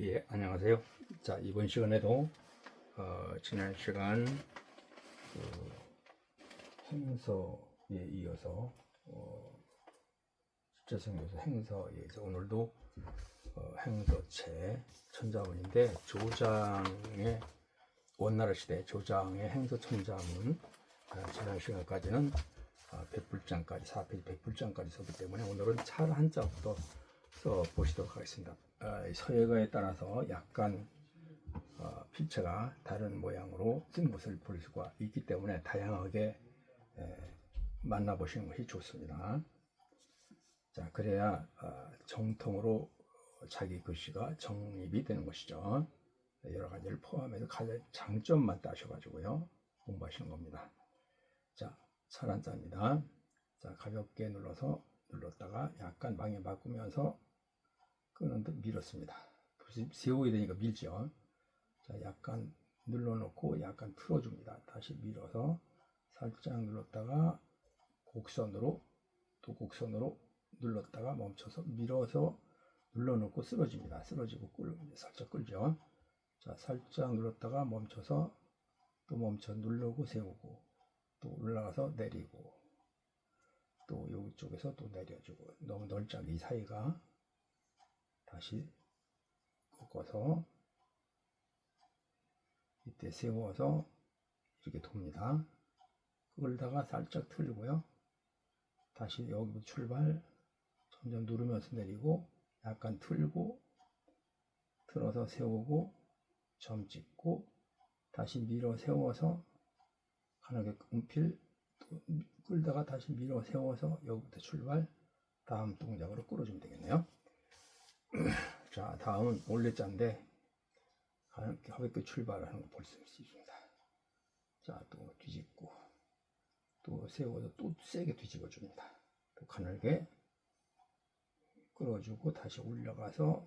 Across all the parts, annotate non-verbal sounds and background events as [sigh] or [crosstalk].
예, 안녕하세요. 자, 이번 시간에도 어, 지난 시간 그 행서에 이어서 어, 실제성에서 행서에 이어서 오늘도 어, 행서체 천자문인데 조장의 원나라 시대 조장의 행서 천자문 아, 지난 시간까지는 아, 백불장까지 4페이지 백불장까지 썼기 때문에 오늘은 찰 한자부터 써 보시도록 하겠습니다. 아, 이 서예가에 따라서 약간 어, 필체가 다른 모양으로 쓴 것을 볼 수가 있기 때문에 다양하게 에, 만나보시는 것이 좋습니다. 자, 그래야 어, 정통으로 자기 글씨가 정립이 되는 것이죠. 네, 여러 가지를 포함해서 가장 장점만 따셔가지고요 공부하시는 겁니다. 자, 살한자입니다. 자, 가볍게 눌러서 눌렀다가 약간 방향 바꾸면서 끄는 듯 밀었습니다. 세워야 되니까 밀죠. 자, 약간 눌러놓고 약간 틀어줍니다. 다시 밀어서 살짝 눌렀다가 곡선으로 또 곡선으로 눌렀다가 멈춰서 밀어서 눌러놓고 쓰러집니다. 쓰러지고 끌, 살짝 끌죠. 자, 살짝 눌렀다가 멈춰서 또 멈춰 누르고 세우고 또 올라가서 내리고 또 여기 쪽에서 또 내려주고 너무 않게 이 사이가 다시 꺾어서 이때 세워서 이렇게 돕니다. 끌다가 살짝 틀고요. 다시 여기 출발 점점 누르면서 내리고 약간 틀고 틀어서 세우고 점 찍고 다시 밀어 세워서 가늘게 또 끌다가 다시 밀어 세워서 여기부터 출발 다음 동작으로 끌어주면 되겠네요. 자 다음은 올레자인데 가볍게, 출발하는 거 볼 수 있습니다. 자 또 뒤집고 또 세워서 또 세게 뒤집어 줍니다. 또 가늘게 끌어주고 다시 올라가서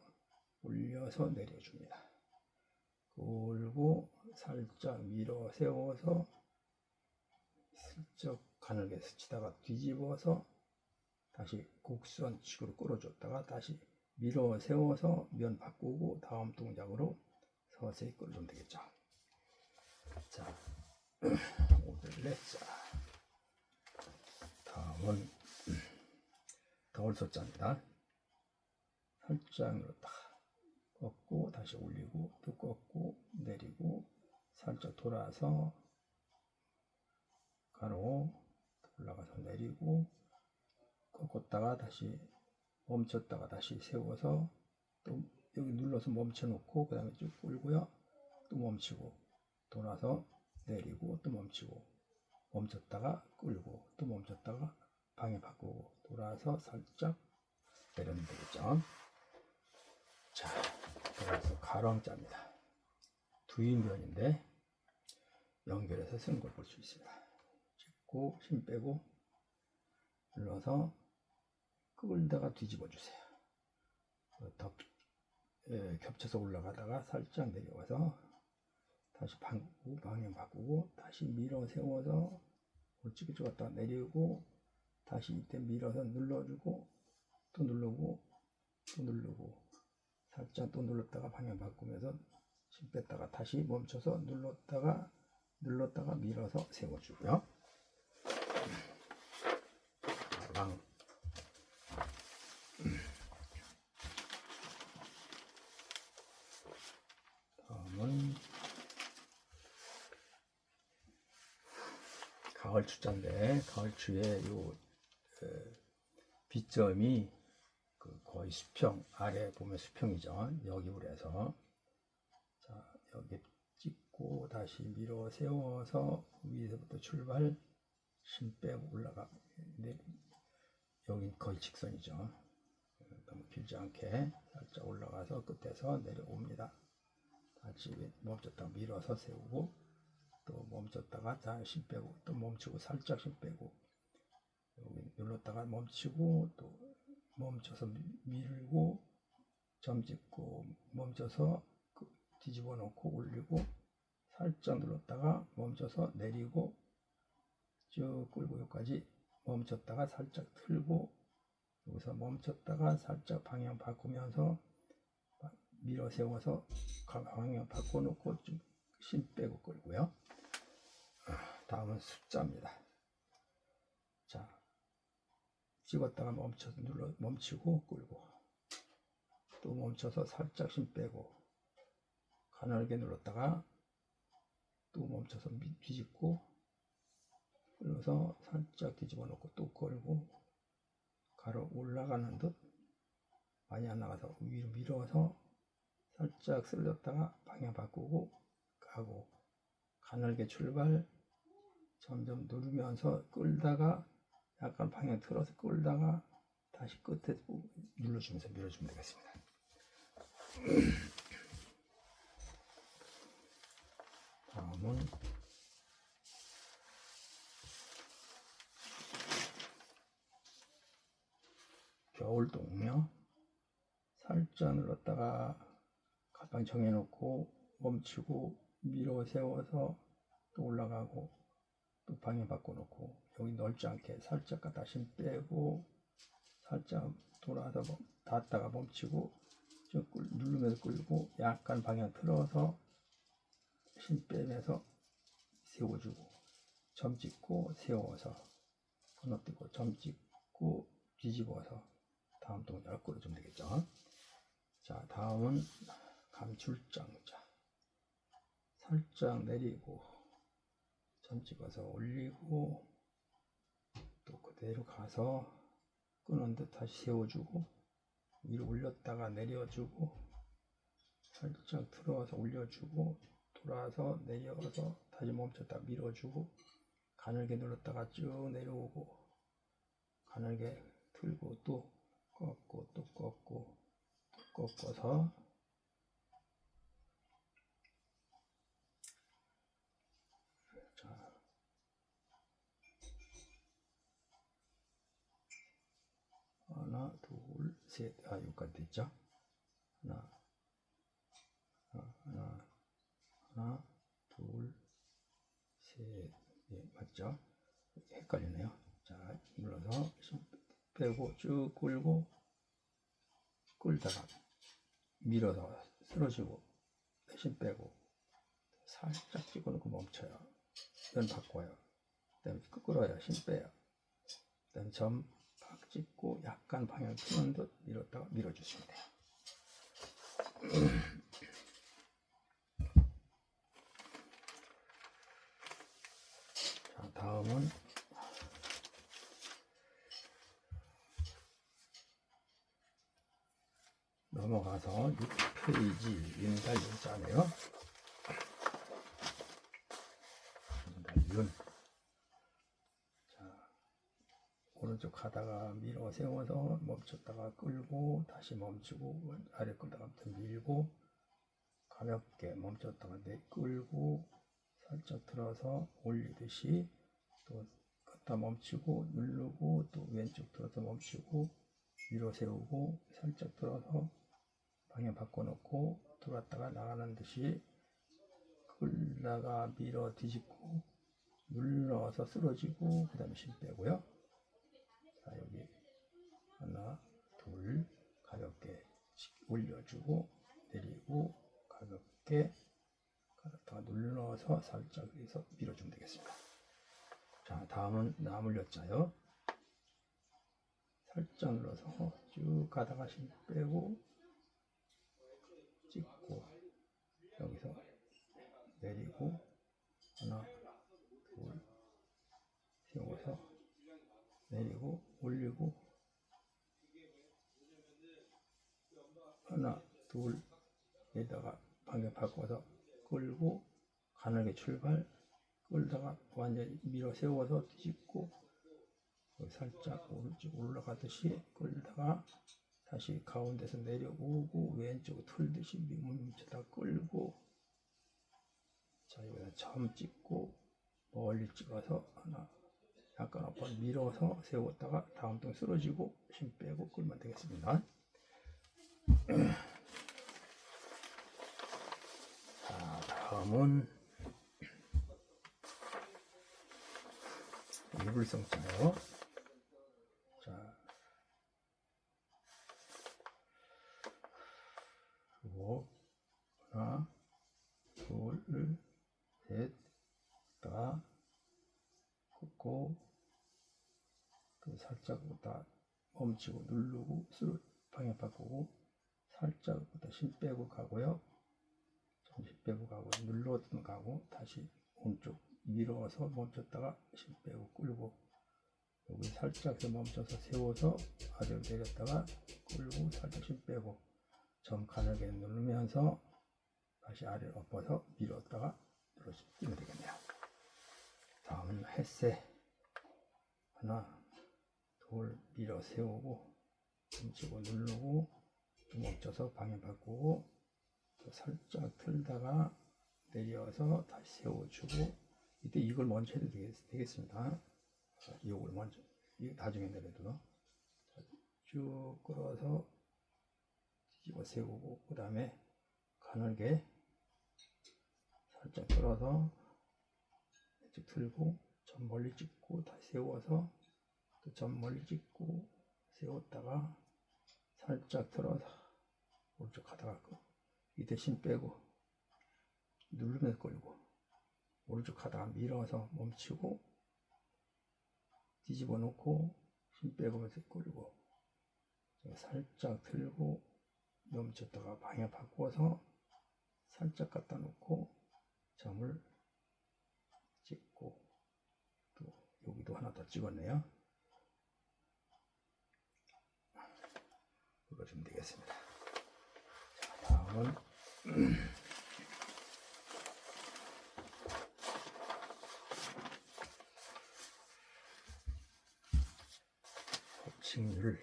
올려서 내려줍니다. 끌고 살짝 밀어 세워서 슬쩍 가늘게 스치다가 뒤집어서 다시 곡선 식으로 끌어줬다가 다시 밀어 세워서 면 바꾸고 다음 동작으로 서서히 끌어주면 되겠죠. 자, [clears throat] 오늘 넷자. 다음은 더울 소자입니다. 살짝 눌렀다. 꺾고 다시 올리고 또 꺾고 내리고 살짝 돌아서 가로 올라가서 내리고 꺾었다가 다시 멈췄다가 다시 세워서 또 여기 눌러서 멈춰 놓고 그 다음에 쭉 끌고요. 또 멈추고 돌아서 내리고 또 멈추고 멈췄다가 끌고 또 멈췄다가 방향 바꾸고 돌아서 살짝 내려면 되겠죠. 자 돌아서 가랑자입니다. 두인변인데 연결해서 쓰는 걸 볼 수 있습니다. 찍고 힘 빼고 눌러서 끌다가 뒤집어 주세요. 더 예, 겹쳐서 올라가다가 살짝 내려와서 다시 바꾸고 방향 바꾸고 다시 밀어 세워서 우측에 갔다 내리고 다시 이때 밀어서 눌러주고 또 누르고 또 누르고 살짝 또 눌렀다가 방향 바꾸면서 힘 뺐다가 다시 멈춰서 눌렀다가 눌렀다가 밀어서 세워주고요. 방 다음은 가을 추자인데 가을 추에 요 그, 비점이 그 거의 수평 아래 보면 수평이죠. 여기 그래서. 자 여기 찍고 다시 밀어 세워서 위에서부터 출발 힘 빼고 올라가 내 여기 거의 직선이죠. 너무 길지 않게 살짝 올라가서 끝에서 내려옵니다. 다시 멈췄다 밀어서 세우고 또 멈췄다가 다힘 빼고 또 멈추고 살짝 힘 빼고 여기 눌렀다가 멈추고 또 멈춰서 밀고 점 찍고 멈춰서 뒤집어 놓고 올리고 살짝 눌렀다가 멈춰서 내리고 쭉 끌고 여기까지 멈췄다가 살짝 틀고 여기서 멈췄다가 살짝 방향 바꾸면서 밀어 세워서 방향 바꿔놓고 좀 심 빼고 끌고요. 아, 다음은 숫자입니다. 자, 찍었다가 멈춰서 눌러 멈추고 끌고 또 멈춰서 살짝 힘 빼고 가늘게 눌렀다가 또 멈춰서 미- 뒤집고 끌어서 살짝 뒤집어 놓고 또 걸고 가로 올라가는 듯 많이 안 나가서 위로 밀어서 살짝 쓸렸다가 방향 바꾸고 가고 가늘게 출발 점점 누르면서 끌다가 약간 방향 틀어서 끌다가 다시 끝에 눌러주면서 밀어주면 되겠습니다. [clears throat] 다음은 겨울 동요 살짝 눌렀다가 가방 정해놓고 멈추고 밀어 세워서 또 올라가고 또 방향 바꿔놓고 여기 넓지 않게 살짝 갖다 힘 빼고 살짝 돌아서 멈- 닿았다가 멈추고 좀 끌- 누르면서 끌고 약간 방향 틀어서 힘 빼면서 세워주고 점 찍고 세워서 건너뛰고 점 찍고 뒤집어서 다음 동작을 끌어주면 되겠죠. 자 다음은 감출장자 살짝 내리고 점 찍어서 올리고 또 그대로 가서 끄는 듯 다시 세워주고 위로 올렸다가 내려주고 살짝 틀어서 올려주고 돌아서 내려서 다시 멈췄다 밀어주고 가늘게 눌렀다가 쭉 내려오고 가늘게 들고 또 꺾고 또 꺾고 또 꺾어서 자 하나 둘 셋 아 여기까지 됐죠? 하나 하나 하나 하나 둘 셋. 예, 맞죠? 헷갈리네요. 자 눌러서 힘 빼고 쭉 끌고 끌다가 밀어서 쓰러지고 힘 빼고 살짝 찍어놓고 멈춰요. 면 바꿔요. 그 다음에 끌어요. 힘 빼요. 그 다음에 점팍 찍고 약간 방향 트는 듯 밀었다가 밀어주시면 돼요 자 다음은 넘어가서 6페이지 윤달 윤자네요. 윤달 윤. 자, 오른쪽 가다가 밀어 세워서 멈췄다가 끌고 다시 멈추고 아래 끌다가 또 밀고 가볍게 멈췄다가 내 끌고 살짝 들어서 올리듯이 또 갖다 멈추고 누르고 또 왼쪽 들어서 멈추고 위로 세우고 살짝 들어서 방향 바꿔놓고 들어왔다가 나가는 듯이 끌다가 밀어 뒤집고 눌러서 쓰러지고 그 다음에 힘 빼고요 자 여기 하나 둘 가볍게 올려주고 내리고 가볍게 가다가 눌러서 살짝 해서 밀어주면 되겠습니다. 자 다음은 나물렸자요. 살짝 눌러서 쭉 가다가 힘 빼고 찍고 여기서 내리고 하나 둘 세워서 내리고 올리고 하나 둘 여기다가 방향 바꿔서 끌고 가늘게 출발. 끌다가 완전히 밀어 세워서 뒤집고 살짝 오른쪽 올라가듯이 끌다가 다시 가운데서 내려오고 왼쪽으로 틀듯이 밀쳐다 끌고 자 여기다 점 찍고 멀리 찍어서 하나 약간 앞으로 밀어서 세웠다가 다음 동 쓰러지고 힘 빼고 끌면 되겠습니다. [clears throat] 자 다음은 이불성자요 자 그리고 또 살짝 다 멈추고 누르고 스로 방향 바꾸고 살짝 다힘 빼고 가고요. 잠시 빼고 가고 눌러도 가고 다시 오른쪽 밀어서 멈췄다가 힘 빼고 끌고 여기 살짝 더 멈춰서 세워서 아래로 내렸다가 끌고 살짝 힘 빼고 점 가늘게 누르면서 다시 아래로 엎어서 밀었다가 눌러주면 되겠네요. 다음은 햇새 하나 둘 밀어 세우고 멈추고 누르고 또 멈춰서 방향 바꾸고 또 살짝 틀다가 내려서 다시 세워주고 이때 이걸 먼저 해도 되겠, 습니다. 이걸 먼저 이거 나중에 내려도. 자, 쭉 끌어서 뒤집어 세우고 그 다음에 가늘게 살짝 끌어서 이쪽 틀고 점 멀리 찍고 다시 세워서 또점 멀리 찍고 세웠다가 살짝 틀어서 오른쪽 가다가 끄 이때 힘 빼고 누르면서 끌고 오른쪽 가다가 밀어서 멈추고 뒤집어 놓고 힘 빼고면서 끌고 살짝 틀고 멈췄다가 방향 바꿔서 살짝 갖다 놓고 점을 찍고 또 여기도 하나 더 찍었네요. 눌러주면 되겠습니다. 자, 다음은 법칙률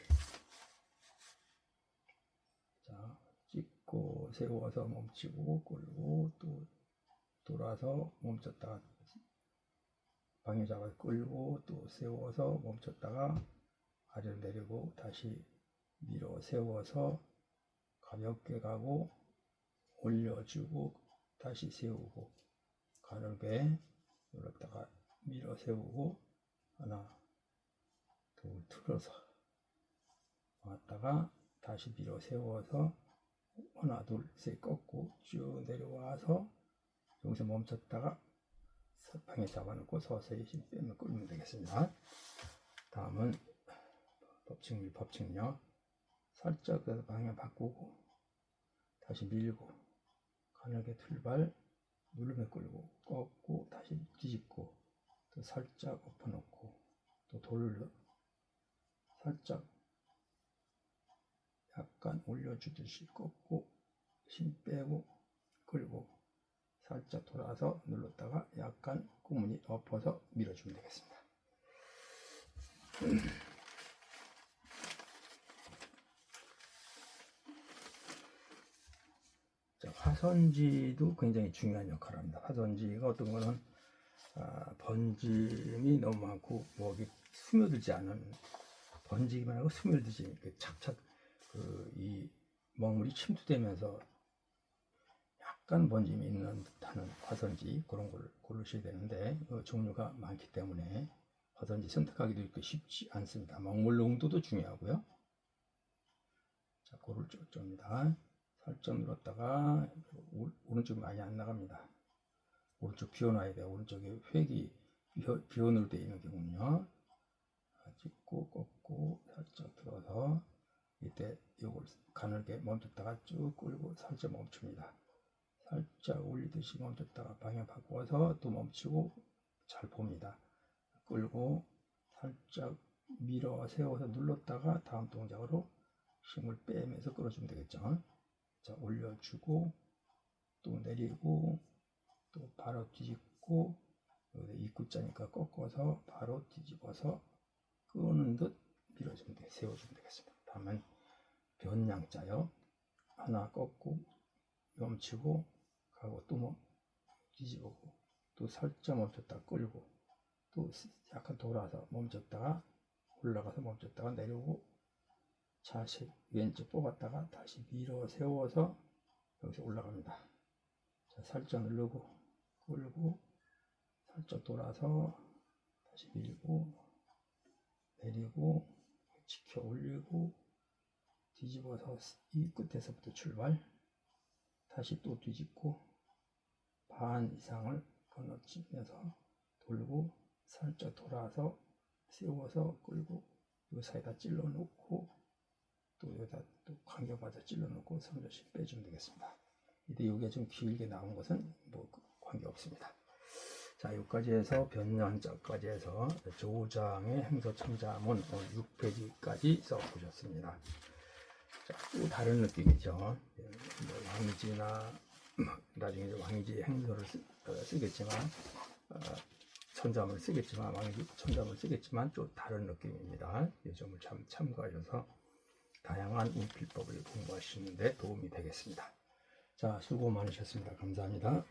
자 찍고 세워서 멈추고 끌고 또 돌아서 멈췄다가 방해 잡아 끌고 또 세워서 멈췄다가 아래로 내리고 다시 밀어 세워서 가볍게 가고 올려주고 다시 세우고 가늘게 눌렀다가 밀어 세우고 하나 둘 틀어서 왔다가 다시 밀어 세워서 하나 둘셋 꺾고 쭉 내려와서 여기서 멈췄다가 방에 잡아놓고 서서히 힘 빼면 끌면 되겠습니다. 다음은 법칙률 법칙력 살짝 그 방향 바꾸고 다시 밀고 가늘게 출발 누르면 끌고 꺾고 다시 뒤집고 또 살짝 엎어놓고 또 돌려 살짝 약간 올려주듯이 꺾고 힘 빼고 끌고 살짝 돌아서 눌렀다가 약간 구문이 엎어서 밀어주면 되겠습니다. 화선지도 굉장히 중요한 역할을 합니다. 화선지가 어떤 거는 아, 번짐이 너무 많고 목이 스며들지 않은 번지기만 하고 스며들지 이렇게 착착 그 이 먹물이 침투되면서 약간 번짐이 있는 듯하는 화선지 그런 걸 고르셔야 되는데 그 종류가 많기 때문에 화선지 선택하기도 쉽지 않습니다. 먹물 농도도 중요하고요. 자, 고를 쪽입니다. 살짝 눌렀다가 오른쪽이 많이 안 나갑니다. 오른쪽 비워놔야 돼요. 오른쪽에 획이 비원으로 되어 있는 경우는요. 찍고 꺾고 살짝 들어서 이때 이걸 가늘게 멈췄다가 쭉 끌고 살짝 멈춥니다. 살짝 올리듯이 멈췄다가 방향 바꿔서 또 멈추고 잘 봅니다. 끌고 살짝 밀어 세워서 눌렀다가 다음 동작으로 힘을 빼면서 끌어주면 되겠죠. 자, 올려주고 또 내리고 또 바로 뒤집고 입구자니까 꺾어서 바로 뒤집어서 끄는 듯 밀어주면 돼 세워주면 되겠습니다. 다음은 변량자요. 하나 꺾고 멈추고 가고 또 뭐 뒤집고 또 살짝 멈췄다 끌고 또 약간 돌아서 멈췄다가 올라가서 멈췄다가 내려오고 자식 왼쪽 뽑았다가 다시 밀어 세워서 여기서 올라갑니다. 자, 살짝 누르고 끌고 살짝 돌아서 다시 밀고 내리고 지켜 올리고 뒤집어서 이 끝에서부터 출발 다시 또 뒤집고 반 이상을 건너치면서 돌고 살짝 돌아서 세워서 끌고 이 사이다 찔러 놓고 또 여기다 또 간격마다 찔러 놓고 선조심 빼주면 되겠습니다. 이때 이게 좀 길게 나온 것은 뭐 관계 없습니다. 자, 여기까지 해서 변연자까지 해서 조장의 행서천자문 오늘 6페이지까지 써보셨습니다. 자, 또 다른 느낌이죠. 예, 뭐 왕지나 [clears throat] 나중에 왕지 행서를 쓰, 어, 쓰겠지만 어, 천자문을 쓰겠지만 왕지 천자문을 쓰겠지만 좀 다른 느낌입니다. 이 점을 참 참고하셔서 다양한 운필법을 공부하시는데 도움이 되겠습니다. 자, 수고 많으셨습니다. 감사합니다.